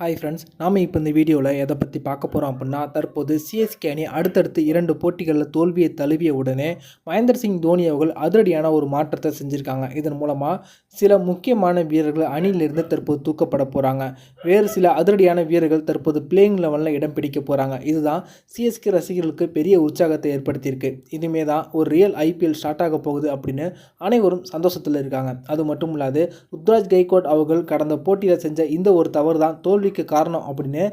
Hi friends நாம் இப்போ இந்த வீடியோவில் எதை பற்றி பார்க்க போகிறோம் அப்படின்னா தற்போது சிஎஸ்கே அணி அடுத்தடுத்து இரண்டு போட்டிகளில் தோல்வியை தழுவிய உடனே மகேந்திர சிங் தோனி அவர்கள் அதிரடியான ஒரு மாற்றத்தை செஞ்சுருக்காங்க. இதன் மூலமாக சில முக்கியமான வீரர்கள் அணியிலிருந்து தற்போது தூக்கப்பட போகிறாங்க வேறு சில அதிரடியான வீரர்கள் தற்போது பிளேயிங் லெவலில் இடம் பிடிக்க போகிறாங்க இதுதான் சிஎஸ்கே ரசிகர்களுக்கு பெரிய உற்சாகத்தை ஏற்படுத்தியிருக்கு. இனிமே தான் ஒரு ரியல் ஐபிஎல் ஸ்டார்ட் ஆக போகுது அப்படின்னு அனைவரும் சந்தோஷத்தில் இருக்காங்க. அது மட்டும் இல்லாது ருத்ராஜ் கைகோட் அவர்கள் கடந்த போட்டியில் செஞ்ச இந்த ஒரு தவறு தான் தோல்வி தோல்விக்கு காரணம் அப்படின்னு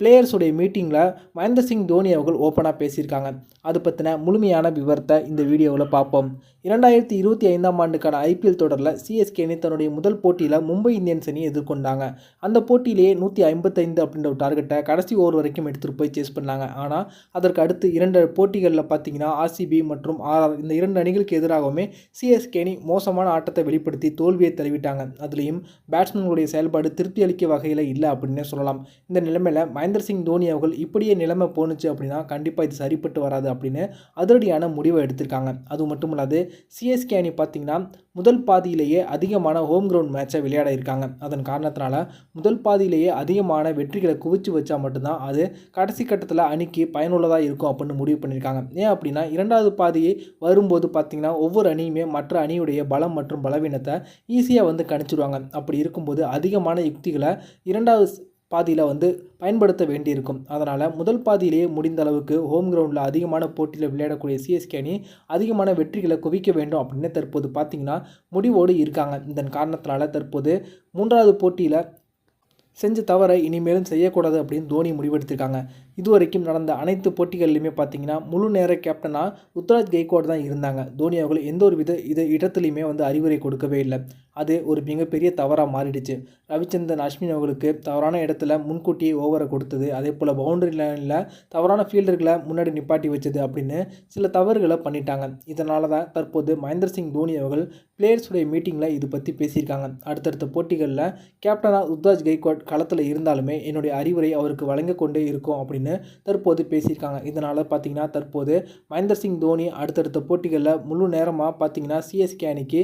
பிளேயர்ஸுடைய மீட்டிங்கில் மகேந்திர சிங் தோனி அவர்கள் ஓப்பனாக பேசியிருக்காங்க. அது பற்றின முழுமையான விவரத்தை இந்த வீடியோவில் பார்ப்போம். இரண்டாயிரத்தி இருபத்தி ஐந்தாம் ஆண்டுக்கான ஐபிஎல் தொடரில் சிஎஸ்கே அணி தன்னுடைய முதல் போட்டியில் மும்பை இந்தியன்ஸ் அணியை எதிர்கொண்டாங்க. அந்த போட்டியிலேயே நூற்றி ஐம்பத்தைந்து அப்படின்ற ஒரு டார்கெட்டை கடைசி ஓவர் வரைக்கும் எடுத்துகிட்டு போய் சேஸ் பண்ணாங்க. ஆனால் அதற்கு அடுத்து இரண்டு போட்டிகளில் பார்த்தீங்கன்னா ஆர்சிபி மற்றும் ஆர்ஆர் இந்த இரண்டு அணிகளுக்கு எதிராகவுமே சிஎஸ்கே அணி மோசமான ஆட்டத்தை வெளிப்படுத்தி தோல்வியை தழுவிட்டாங்க. அதுலேயும் பேட்ஸ்மேன்களுடைய செயல்பாடு திருப்தி அளிக்க வகையில் இல்லை அப்படின்னே சொல்லலாம். இந்த நிலைமையில் மகேந்திர சிங் தோனி அவர்கள் இப்படியே நிலைமை போணுச்சு அப்படின்னா கண்டிப்பாக இது சரிப்பட்டு வராது அப்படின்னு அதிரடியான முடிவை எடுத்திருக்காங்க. அது மட்டும் இல்லாது சிஎஸ்கே அணி பார்த்தீங்கன்னா முதல் பாதியிலேயே அதிகமான ஹோம் கிரவுண்ட் மேட்சை விளையாட இருக்காங்க. அதன் காரணத்தினால முதல் பாதியிலேயே அதிகமான வெற்றிகளை குவிச்சு வச்சா மட்டும்தான் அது கடைசி கட்டத்தில் அணிக்கு பயனுள்ளதாக இருக்கும் அப்படின்னு முடிவு பண்ணியிருக்காங்க ஏன் அப்படின்னா இரண்டாவது பாதியை வரும்போது பார்த்தீங்கன்னா ஒவ்வொரு அணியுமே மற்ற அணியுடைய பலம் மற்றும் பலவீனத்தை ஈஸியாக வந்து கணிச்சிடுவாங்க அப்படி இருக்கும்போது அதிகமான யுக்திகளை இரண்டாவது பாதியில் வந்து பயன்படுத்த வேண்டியிருக்கும். அதனால் முதல் பாதியிலேயே முடிந்த அளவுக்கு ஹோம் கிரவுண்டில் அதிகமான போட்டியில் விளையாடக்கூடிய சிஎஸ்கே அணி அதிகமான வெற்றிகளை குவிக்க வேண்டும் அப்படின்னு தற்போது பார்த்திங்கன்னா முடிவோடு இருக்காங்க. இதன் காரணத்தினால தற்போது மூன்றாவது போட்டியில் செஞ்ச தவறை இனிமேலும் செய்யக்கூடாது அப்படின்னு தோனி முடிவெடுத்திருக்காங்க. இதுவரைக்கும் நடந்த அனைத்து போட்டிகள்லையுமே பார்த்தீங்கன்னா முழு நேர கேப்டனாக ருத்ராஜ் கெய்க்வாட் தான் இருந்தாங்க. தோனி அவர்கள் எந்த ஒரு வித இது இடத்துலையுமே வந்து அறிவுரை கொடுக்கவே இல்லை. அது ஒரு மிகப்பெரிய தவறாக மாறிடுச்சு. ரவிச்சந்திரன் அஸ்வின் அவர்களுக்கு தவறான இடத்துல முன்கூட்டியே ஓவரை கொடுத்தது. அதே போல் பவுண்டரி லைனில் தவறான ஃபீல்டர்களை முன்னாடி நிப்பாட்டி வச்சது அப்படின்னு சில தவறுகளை பண்ணிட்டாங்க. இதனால தான் தற்போது மகேந்திர சிங் தோனி அவர்கள் பிளேயர்ஸுடைய மீட்டிங்கில் இது பற்றி பேசியிருக்காங்க. அடுத்தடுத்த போட்டிகளில் கேப்டனாக ருத்ராஜ் கெய்க்வாட் களத்தில் இருந்தாலுமே என்னுடைய அறிவுரை அவருக்கு வழங்க கொண்டே இருக்கும் அப்படின்னு தற்போது பேசியிருக்காங்க. இதனால் பார்த்தீங்கன்னா தற்போது மகேந்திர சிங் தோனி அடுத்தடுத்த போட்டிகளில் முழு நேரமாக பார்த்தீங்கன்னா சிஎஸ்கே அணிக்கு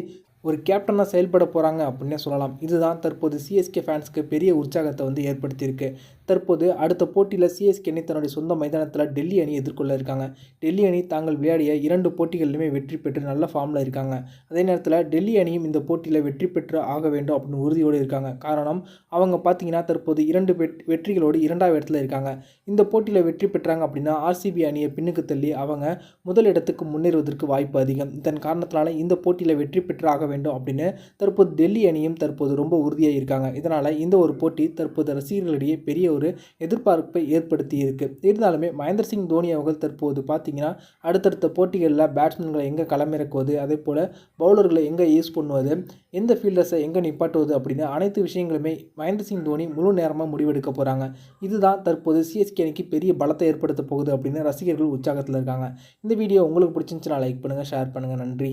ஒரு கேப்டனாக செயல்பட போகிறாங்க அப்படின்னே சொல்லலாம். இதுதான் தற்போது சிஎஸ்கே ஃபேன்ஸ்க்கு பெரிய உற்சாகத்தை வந்து ஏற்படுத்தியிருக்கு. தற்போது அடுத்த போட்டியில் சிஎஸ்கே அணி தன்னுடைய சொந்த மைதானத்தில் டெல்லி அணி எதிர்கொள்ள இருக்காங்க. டெல்லி அணி தாங்கள் விளையாடிய இரண்டு போட்டிகளிலுமே வெற்றி பெற்று நல்ல ஃபார்மில் இருக்காங்க. அதே நேரத்தில் டெல்லி அணியும் இந்த போட்டியில் வெற்றி பெற்று ஆக வேண்டும் அப்படின்னு உறுதியோடு இருக்காங்க. காரணம் அவங்க பார்த்தீங்கன்னா தற்போது இரண்டு வெற்றிகளோடு இரண்டாவது இடத்துல இருக்காங்க. இந்த போட்டியில் வெற்றி பெற்றாங்க அப்படின்னா ஆர்சிபி அணியை பின்னுக்கு தள்ளி அவங்க முதல் இடத்துக்கு முன்னேறுவதற்கு வாய்ப்பு அதிகம். இதன் காரணத்தினால இந்த போட்டியில் வெற்றி பெற்று ஆக வேண்டும் அப்படின்னு தற்போது டெல்லி அணியும் தற்போது ரொம்ப உறுதியாக இருக்காங்க. இதனால் இந்த ஒரு போட்டி தற்போது ரசிகர்களிடையே பெரிய ஒரு எதிர்பார்ப்பை ஏற்படுத்தி இருக்கு. இருந்தாலுமே மகேந்திர சிங் தோனி அவர்கள் தற்போது பார்த்தீங்கன்னா அடுத்தடுத்த போட்டிகளில் பேட்ஸ்மேன்களை எங்கே களமிறக்குவது அதே போல் பவுலர்களை எங்கே யூஸ் பண்ணுவது எந்த ஃபீல்டர்ஸை எங்கே நிப்பாட்டுவது அப்படின்னு அனைத்து விஷயங்களுமே மகேந்திர சிங் தோனி முழு நேரமாக முடிவெடுக்க போகிறாங்க இதுதான் தற்போது சிஎஸ்கே அணிக்கு பெரிய பலத்தை ஏற்படுத்த போகுது அப்படின்னு ரசிகர்கள் உற்சாகத்தில் இருக்காங்க. இந்த வீடியோ உங்களுக்கு பிடிச்சிருந்துச்சுன்னா லைக் பண்ணுங்கள் ஷேர் பண்ணுங்கள் நன்றி.